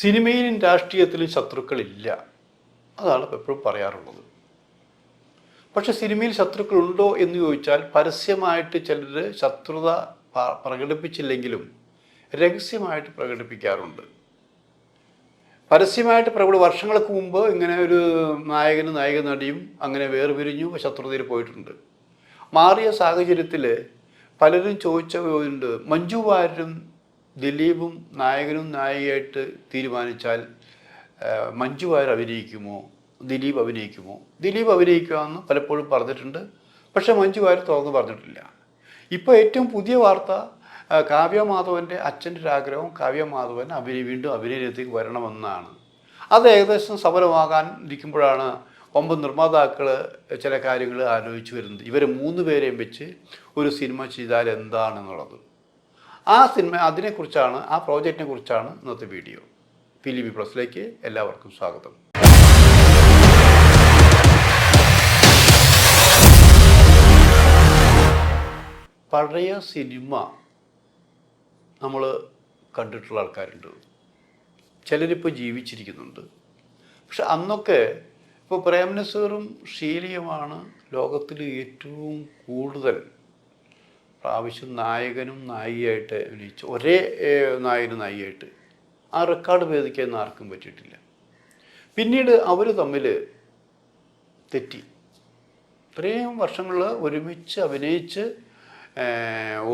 സിനിമയിലും രാഷ്ട്രീയത്തിലും ശത്രുക്കളില്ല. അതാണ് എപ്പോഴും പറയാറുള്ളത്. പക്ഷെ സിനിമയിൽ ശത്രുക്കളുണ്ടോ എന്ന് ചോദിച്ചാൽ പരസ്യമായിട്ട് ചിലർ ശത്രുത പ്രകടിപ്പിച്ചില്ലെങ്കിലും രഹസ്യമായിട്ട് പ്രകടിപ്പിക്കാറുണ്ട്. പരസ്യമായിട്ട് പ്രകട വർഷങ്ങൾക്ക് മുമ്പ് ഇങ്ങനെ ഒരു നായകനും നായിക നടിയും അങ്ങനെ വേർപിരിഞ്ഞു ശത്രുതയിൽ പോയിട്ടുണ്ട്. മാറിയ സാഹചര്യത്തിൽ പലരും ചോദിച്ചുണ്ട് മഞ്ജു വാര്യരും ദിലീപും നായകനും നായികയായിട്ട് തീരുമാനിച്ചാൽ മഞ്ജു വാര്യർ അഭിനയിക്കുമോ? ദിലീപ് അഭിനയിക്കുമോ? ദിലീപ് അഭിനയിക്കുമെന്ന് പലപ്പോഴും പറഞ്ഞിട്ടുണ്ട്. പക്ഷേ മഞ്ജു വാര്യർ തുറന്ന് പറഞ്ഞിട്ടില്ല. ഇപ്പോൾ ഏറ്റവും പുതിയ വാർത്ത കാവ്യ മാധവന്റെ അച്ഛന്റെ ഒരു ആഗ്രഹം കാവ്യ മാധവൻ അഭിനയ വീണ്ടും അഭിനയത്തിലേക്ക് വരണമെന്നാണ്. അത് ഏകദേശം സഫലമാകാൻ ഇരിക്കുമ്പോഴാണ് ഒമ്പത് നിർമ്മാതാക്കൾ ചില കാര്യങ്ങൾ ആലോചിച്ച് വരുന്നത്. ഇവർ മൂന്ന് പേരെയും വെച്ച് ഒരു സിനിമ ചെയ്താൽ എന്താണെന്നുള്ളത്. ആ സിനിമ അതിനെക്കുറിച്ചാണ് ആ പ്രോജക്റ്റിനെ കുറിച്ചാണ് ഇന്നത്തെ വീഡിയോ. ഫിലിം പ്ലസിലേക്ക് എല്ലാവർക്കും സ്വാഗതം. പഴയ സിനിമ നമ്മൾ കണ്ടിട്ടുള്ള ആൾക്കാരുണ്ട്. ചിലരിപ്പോൾ ജീവിച്ചിരിക്കുന്നുണ്ട്. പക്ഷെ അന്നൊക്കെ ഇപ്പോൾ പ്രേംനസീറും ഷീലിയുമാണ് ലോകത്തിൽ ഏറ്റവും കൂടുതൽ പ്രാവശ്യം നായകനും നായികയായിട്ട് അഭിനയിച്ചു. ഒരേ നായകനും നായികയായിട്ട്. ആ റെക്കോർഡ് ഭേദിക്കാൻ ആർക്കും പറ്റിയിട്ടില്ല. പിന്നീട് അവർ തമ്മിൽ തെറ്റി. ഇത്രയും വർഷങ്ങൾ ഒരുമിച്ച് അഭിനയിച്ച്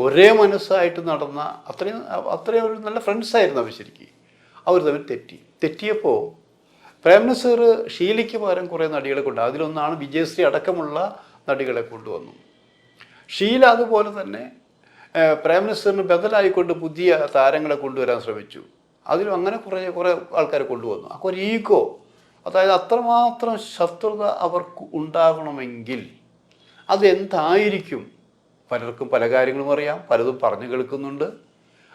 ഒരേ മനസ്സായിട്ട് നടന്ന അത്രയും അത്രയും ഒരു നല്ല ഫ്രണ്ട്സായിരുന്നു അവർ ശരിക്കും. അവർ തമ്മിൽ തെറ്റി. തെറ്റിയപ്പോൾ പ്രേംനസീർ ഷീലയ്ക്ക് പകരം കുറേ നടികളെ കൊണ്ട് അതിലൊന്നാണ് വിജയശ്രീ അടക്കമുള്ള നടികളെ കൊണ്ടുവന്നു ഷീല അതുപോലെ തന്നെ പ്രൈം മിനിസ്റ്ററിന് ബദലായിക്കൊണ്ട് പുതിയ താരങ്ങളെ കൊണ്ടുവരാൻ ശ്രമിച്ചു. അതിലും അങ്ങനെ കുറേ കുറേ ആൾക്കാരെ കൊണ്ടുവന്നു. അപ്പോൾ ഒരു ഈഗോ അതായത് അത്രമാത്രം ശത്രുത അവർക്ക് ഉണ്ടാകണമെങ്കിൽ അതെന്തായിരിക്കും? പലർക്കും പല കാര്യങ്ങളും അറിയാം പലതും പറഞ്ഞു കേൾക്കുന്നുണ്ട്.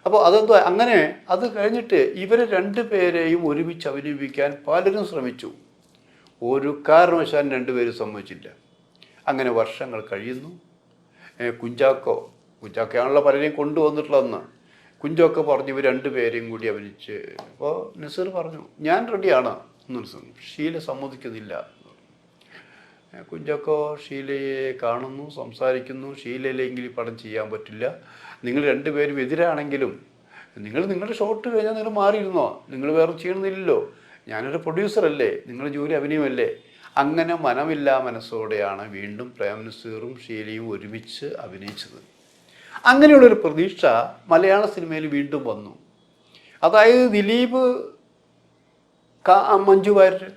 അപ്പോൾ അതെന്തോ അങ്ങനെ അത് കഴിഞ്ഞിട്ട് ഇവരെ രണ്ടു പേരെയും ഒരുമിച്ച് അഭിനയിപ്പിക്കാൻ പലരും ശ്രമിച്ചു. ഒരു കാരണവശാലും രണ്ടുപേരും സമ്മതിച്ചില്ല. അങ്ങനെ വർഷങ്ങൾ കഴിയുന്നു. കുഞ്ചാക്കോ. കുഞ്ചാക്കയാണല്ലോ പലരെയും കൊണ്ടുവന്നിട്ടുള്ളതെന്ന്. കുഞ്ചാക്കോ പറഞ്ഞു ഇവർ രണ്ടുപേരെയും കൂടി അഭിനയിച്ച് അപ്പോൾ നസീർ പറഞ്ഞു ഞാൻ റെഡിയാണ്. എന്ന്. ഷീല സമ്മതിക്കുന്നില്ല. കുഞ്ചാക്കോ ഷീലയെ കാണുന്നു സംസാരിക്കുന്നു. ഷീലയിലെങ്കിൽ പടം ചെയ്യാൻ പറ്റില്ല. നിങ്ങൾ രണ്ടുപേരും എതിരാണെങ്കിലും നിങ്ങൾ നിങ്ങളുടെ ഷോട്ട് കഴിഞ്ഞാൽ നിങ്ങൾ മാറിയിരുന്നോ? നിങ്ങൾ വേറെ ചെയ്യണമെന്നില്ലല്ലോ. ഞാനൊരു പ്രൊഡ്യൂസറല്ലേ നിങ്ങളുടെ ജോലി അഭിനയമല്ലേ. അങ്ങനെ മനമില്ലാ മനസ്സോടെയാണ് വീണ്ടും പ്രേം നസീറും ഷീലയും ഒരുമിച്ച് അഭിനയിച്ചത്. അങ്ങനെയുള്ളൊരു പ്രതീക്ഷ മലയാള സിനിമയിൽ വീണ്ടും വന്നു. അതായത് ദിലീപ് മഞ്ജു വാര്യർ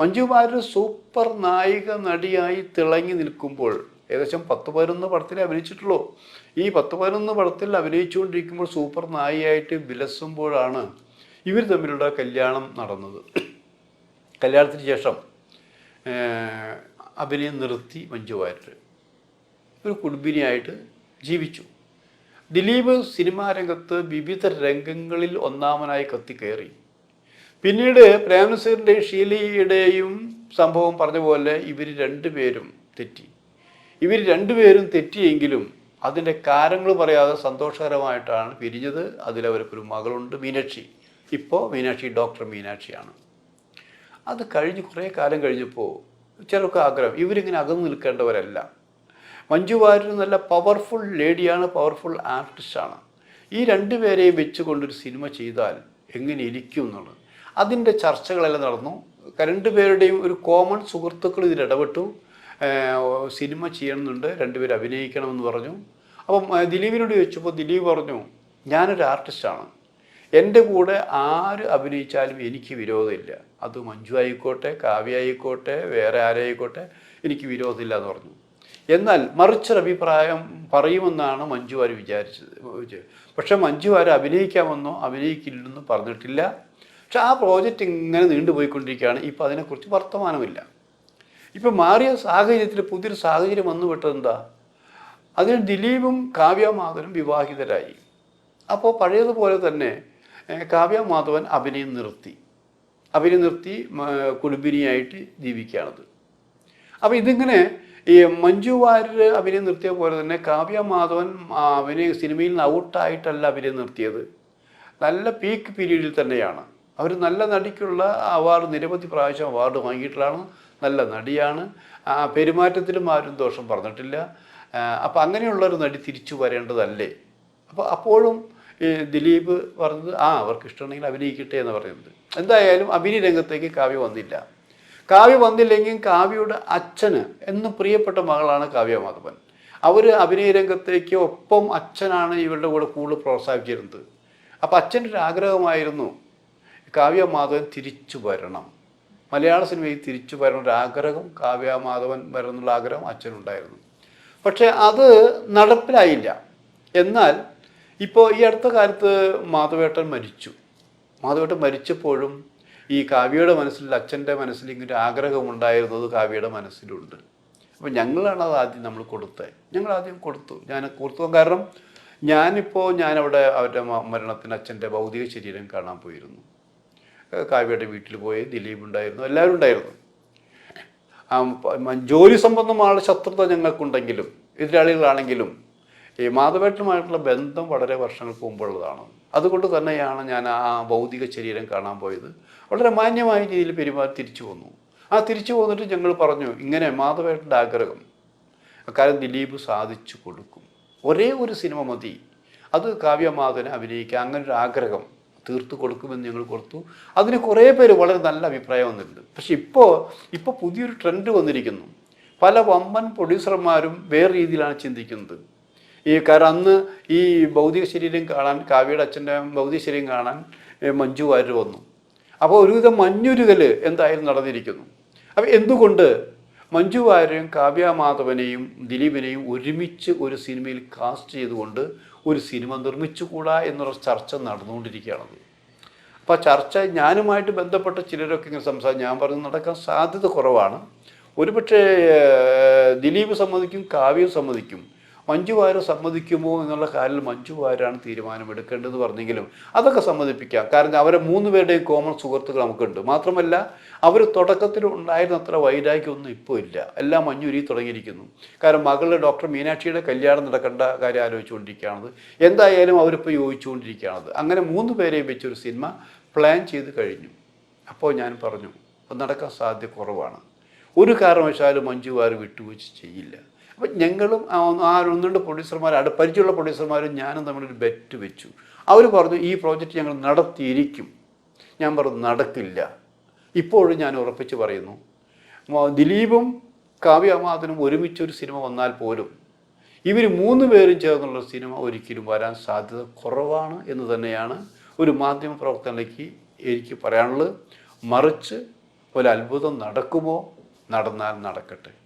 മഞ്ജു വാര്യർ സൂപ്പർ നായിക നടിയായി തിളങ്ങി നിൽക്കുമ്പോൾ ഏകദേശം പത്ത് പതിനൊന്ന് പടത്തിൽ അഭിനയിച്ചിട്ടുള്ളൂ. ഈ പത്ത് പതിനൊന്ന് പടത്തിൽ അഭിനയിച്ചുകൊണ്ടിരിക്കുമ്പോൾ സൂപ്പർ നായിയായിട്ട് വിലസുമ്പോഴാണ് ഇവർ തമ്മിലുള്ള കല്യാണം നടന്നത്. കല്യാണത്തിന് ശേഷം അഭിനയം നിർത്തി മഞ്ജു വാര്യർ. ഒരു കുടുംബിനിയായിട്ട് ജീവിച്ചു. ദിലീപ് സിനിമാ രംഗത്ത് വിവിധ രംഗങ്ങളിൽ ഒന്നാമനായി കത്തിക്കയറി പിന്നീട് പ്രേംനസീറിന്റെ ഷീലയുടെയും സംഭവം പറഞ്ഞ പോലെ ഇവർ രണ്ടുപേരും തെറ്റി. ഇവർ രണ്ടുപേരും തെറ്റിയെങ്കിലും അതിന്റെ കാരണങ്ങൾ പറയാതെ സന്തോഷകരമായിട്ടാണ് പിരിഞ്ഞത്. അതിലവർക്കൊരു മകളുണ്ട് മീനാക്ഷി. ഇപ്പോൾ മീനാക്ഷി ഡോക്ടർ മീനാക്ഷിയാണ്. അത് കഴിഞ്ഞ് കുറേ കാലം കഴിഞ്ഞപ്പോൾ ചിലർക്ക് ആഗ്രഹം ഇവരിങ്ങനെ അകന്നു നിൽക്കേണ്ടവരല്ല. മഞ്ജു വാര്യർ നല്ല പവർഫുൾ ലേഡിയാണ് പവർഫുൾ ആർട്ടിസ്റ്റാണ് ഈ രണ്ടുപേരെയും വെച്ചുകൊണ്ടൊരു സിനിമ ചെയ്താൽ എങ്ങനെ ഇരിക്കും എന്നുള്ളത്. അതിന്റെ ചർച്ചകളെല്ലാം നടന്നു. രണ്ടുപേരുടെയും ഒരു കോമൺ സുഹൃത്തുക്കൾ ഇതിൽ ഇടപെട്ടു. സിനിമ ചെയ്യണമെന്നുണ്ട് രണ്ടുപേരും അഭിനയിക്കണമെന്ന് പറഞ്ഞു. അപ്പം ദിലീപിനോട് ചോദിച്ചപ്പോൾ ദിലീപ് പറഞ്ഞു ഞാനൊരു ആർട്ടിസ്റ്റാണ് എന്റെ കൂടെ ആര് അഭിനയിച്ചാലും എനിക്ക് വിരോധമില്ല. അത് മഞ്ജു ആയിക്കോട്ടെ കാവ്യ ആയിക്കോട്ടെ വേറെ ആരായിക്കോട്ടെ എനിക്ക് വിരോധമില്ല എന്ന് പറഞ്ഞു. എന്നാൽ മറിച്ചൊരു അഭിപ്രായം പറയുമെന്നാണ് മഞ്ജു വാര് വിചാരിച്ചത് പക്ഷെ മഞ്ജു വാര് അഭിനയിക്കാമെന്നോ അഭിനയിക്കില്ലെന്നോ പറഞ്ഞിട്ടില്ല. പക്ഷെ ആ പ്രോജക്റ്റ് ഇങ്ങനെ നീണ്ടുപോയിക്കൊണ്ടിരിക്കുകയാണ്. ഇപ്പോൾ അതിനെക്കുറിച്ച് വർത്തമാനമില്ല. ഇപ്പം മാറിയ സാഹചര്യത്തിൽ പുതിയൊരു സാഹചര്യം വന്നു വിട്ടതെന്താ അതിന് ദിലീപും കാവ്യ മാധവനും വിവാഹിതരായി. അപ്പോൾ പഴയതുപോലെ തന്നെ കാവ്യ മാധവൻ അഭിനയം നിർത്തി. അഭിനയം നിർത്തി കുടുംബിനിയായിട്ട് ജീവിക്കുകയാണത്. അപ്പോൾ ഇതിങ്ങനെ ഈ മഞ്ജു വാര്യർ അഭിനയം നിർത്തിയ പോലെ തന്നെ കാവ്യ മാധവൻ അഭിനയ സിനിമയിൽ നിന്ന് ഔട്ടായിട്ടല്ല അഭിനയം നിർത്തിയത്. നല്ല പീക്ക് പീരീഡിൽ തന്നെയാണ്. അവർ നല്ല നടിക്കുള്ള അവാർഡ് നിരവധി പ്രാവശ്യം അവാർഡ് വാങ്ങിയിട്ടുള്ളതാണ്. നല്ല നടിയാണ്. പെരുമാറ്റത്തിലും ആരും ദോഷം പറഞ്ഞിട്ടില്ല. അപ്പം അങ്ങനെയുള്ളൊരു നടി തിരിച്ചു വരേണ്ടതല്ലേ? അപ്പോൾ അപ്പോഴും ഈ ദിലീപ് പറഞ്ഞത് ആ അവർക്ക് ഇഷ്ടമുണ്ടെങ്കിൽ അഭിനയിക്കട്ടെ എന്ന് പറയുന്നത്. എന്തായാലും അഭിനയ രംഗത്തേക്ക് കാവ്യ വന്നില്ല. കാവ്യ വന്നില്ലെങ്കിൽ കാവ്യയുടെ അച്ഛന് എന്നും പ്രിയപ്പെട്ട മകളാണ് കാവ്യ മാധവൻ. അവർ അഭിനയ രംഗത്തേക്ക് ഒപ്പം അച്ഛനാണ് ഇവരുടെ കൂടെ കൂടുതൽ പ്രോത്സാഹിപ്പിച്ചിരുന്നത്. അപ്പം അച്ഛന്റെ ഒരു ആഗ്രഹമായിരുന്നു കാവ്യ മാധവൻ തിരിച്ചു വരണം. മലയാള സിനിമയിൽ തിരിച്ചു വരണ ഒരു ആഗ്രഹം കാവ്യ മാധവൻ വരണമെന്നുള്ള ആഗ്രഹം അച്ഛനുണ്ടായിരുന്നു. പക്ഷേ അത് നടപ്പിലായില്ല. എന്നാൽ ഇപ്പോൾ ഈ അടുത്ത കാലത്ത് മാധവേട്ടൻ മരിച്ചു. മാധവേട്ടൻ മരിച്ചപ്പോഴും ഈ കാവ്യയുടെ മനസ്സിൽ അച്ഛന്റെ മനസ്സിൽ ഇങ്ങനെ ആഗ്രഹമുണ്ടായിരുന്നത് കാവ്യയുടെ മനസ്സിലുണ്ട്. അപ്പോൾ ഞങ്ങളാണ് അത് ആദ്യം നമ്മൾ കൊടുത്തത്. ഞങ്ങൾ ആദ്യം കൊടുത്തു. ഞാൻ കൊടുത്തു കാരണം ഞാനിപ്പോൾ ഞാനവിടെ അവരുടെ മരണത്തിന് അച്ഛന്റെ ഭൗതിക ശരീരം കാണാൻ പോയിരുന്നു. കാവ്യയുടെ വീട്ടിൽ പോയി ദിലീപ് ഉണ്ടായിരുന്നു എല്ലാവരും ഉണ്ടായിരുന്നു. ജോലി സംബന്ധമായ ശത്രുത ഞങ്ങൾക്കുണ്ടെങ്കിലും എതിരാളികളാണെങ്കിലും ഈ മാധവേട്ടനുമായിട്ടുള്ള ബന്ധം വളരെ വർഷങ്ങൾക്ക് മുമ്പുള്ളതാണ് അതുകൊണ്ട് തന്നെയാണ് ഞാൻ ആ ഭൗതിക ശരീരം കാണാൻ പോയത്. വളരെ മാന്യമായ രീതിയിൽ പെരുമാറി തിരിച്ചു വന്നു. ആ തിരിച്ചു വന്നിട്ട് ഞങ്ങൾ പറഞ്ഞു ഇങ്ങനെ മാധവേട്ടന്റെ ആഗ്രഹം അക്കാര്യം ദിലീപ് സാധിച്ചു കൊടുക്കും. ഒരേ ഒരു സിനിമ മതി. അത് കാവ്യമാധവനെ അഭിനയിക്കുക അങ്ങനെ ഒരു ആഗ്രഹം തീർത്തു കൊടുക്കുമെന്ന് ഞങ്ങൾ കൊടുത്തു. അതിന് കുറേ പേര് വളരെ നല്ല അഭിപ്രായം വന്നിട്ടുണ്ട്. പക്ഷെ ഇപ്പോൾ ഇപ്പോൾ പുതിയൊരു ട്രെൻഡ് വന്നിരിക്കുന്നു. പല വമ്പൻ പ്രൊഡ്യൂസർമാരും വേറെ രീതിയിലാണ് ചിന്തിക്കുന്നത്. ഈ കാരണം അന്ന് ഈ ഭൗതിക ശരീരം കാണാൻ കാവ്യയുടെ അച്ഛന്റെ ഭൗതിക ശരീരം കാണാൻ മഞ്ജു വന്നു. അപ്പോൾ ഒരുവിധം മഞ്ഞുരുകൽ എന്തായാലും നടന്നിരിക്കുന്നു. അപ്പോൾ എന്തുകൊണ്ട് മഞ്ജു വാര്യരും കാവ്യ മാധവനെയും ദിലീപിനെയും ഒരുമിച്ച് ഒരു സിനിമയിൽ കാസ്റ്റ് ചെയ്തുകൊണ്ട് ഒരു സിനിമ നിർമ്മിച്ചുകൂടാ എന്നൊരു ചർച്ച നടന്നുകൊണ്ടിരിക്കുകയാണത് അപ്പോൾ ആ ചർച്ച ഞാനുമായിട്ട് ബന്ധപ്പെട്ട ചിലരൊക്കെ ഇങ്ങനെ സംസാരിച്ചു ഞാൻ പറഞ്ഞു നടക്കാൻ സാധ്യത കുറവാണ്. ഒരുപക്ഷെ ദിലീപ് സമ്മതിക്കും കാവ്യം സമ്മതിക്കും. മഞ്ജു വാര്യർ സമ്മതിക്കുമോ എന്നുള്ള കാര്യം മഞ്ജു വാര്യരാണ് തീരുമാനമെടുക്കേണ്ടത് പറഞ്ഞെങ്കിലും അതൊക്കെ സമ്മതിപ്പിക്കാം. കാരണം അവരെ മൂന്ന് പേരുടെയും കോമൺ സുഹൃത്തുക്കൾ നമുക്കുണ്ട്. മാത്രമല്ല അവർ തുടക്കത്തിൽ ഉണ്ടായിരുന്ന അത്ര വൈരാഗ്യമൊന്നും ഇപ്പോൾ ഇല്ല. എല്ലാം മഞ്ഞുരി തുടങ്ങിയിരിക്കുന്നു. കാരണം മകളുടെ ഡോക്ടർ മീനാക്ഷിയുടെ കല്യാണം നടക്കേണ്ട കാര്യം ആലോചിച്ചുകൊണ്ടിരിക്കുകയാണത്. എന്തായാലും അവരിപ്പോൾ യോജിച്ചുകൊണ്ടിരിക്കുകയാണത്. അങ്ങനെ മൂന്ന് പേരെയും വെച്ചൊരു സിനിമ പ്ലാൻ ചെയ്ത് കഴിഞ്ഞു. അപ്പോൾ ഞാൻ പറഞ്ഞു നടക്കാൻ സാധ്യത കുറവാണ്. ഒരു കാരണവശാലും മഞ്ജു വാര് വിട്ടുവീഴ്ച ചെയ്യില്ല. അപ്പം ഞങ്ങളും ആ ഒന്ന് ആ ഒന്ന് രണ്ട് പ്രൊഡ്യൂസർമാർ അവിടെ പരിചയമുള്ള പ്രൊഡ്യൂസർമാരും ഞാനും തമ്മിലൊരു ബെറ്റ് വെച്ചു. അവർ പറഞ്ഞു ഈ പ്രോജക്റ്റ് ഞങ്ങൾ നടത്തിയിരിക്കും. ഞാൻ പറഞ്ഞു നടക്കില്ല. ഇപ്പോഴും ഞാൻ ഉറപ്പിച്ച് പറയുന്നു. ദിലീപും കാവ്യമാധനും ഒരുമിച്ചൊരു സിനിമ വന്നാൽ പോലും ഇവർ മൂന്ന് പേരും ചേർന്നുള്ള സിനിമ ഒരിക്കലും വരാൻ സാധ്യത കുറവാണ് എന്ന് തന്നെയാണ് ഒരു മാധ്യമ പ്രവർത്തനയ്ക്ക് എനിക്ക് പറയാനുള്ളത്. മറിച്ച് ഒരു അത്ഭുതം നടക്കുമോ? നടന്നാൽ നടക്കട്ടെ.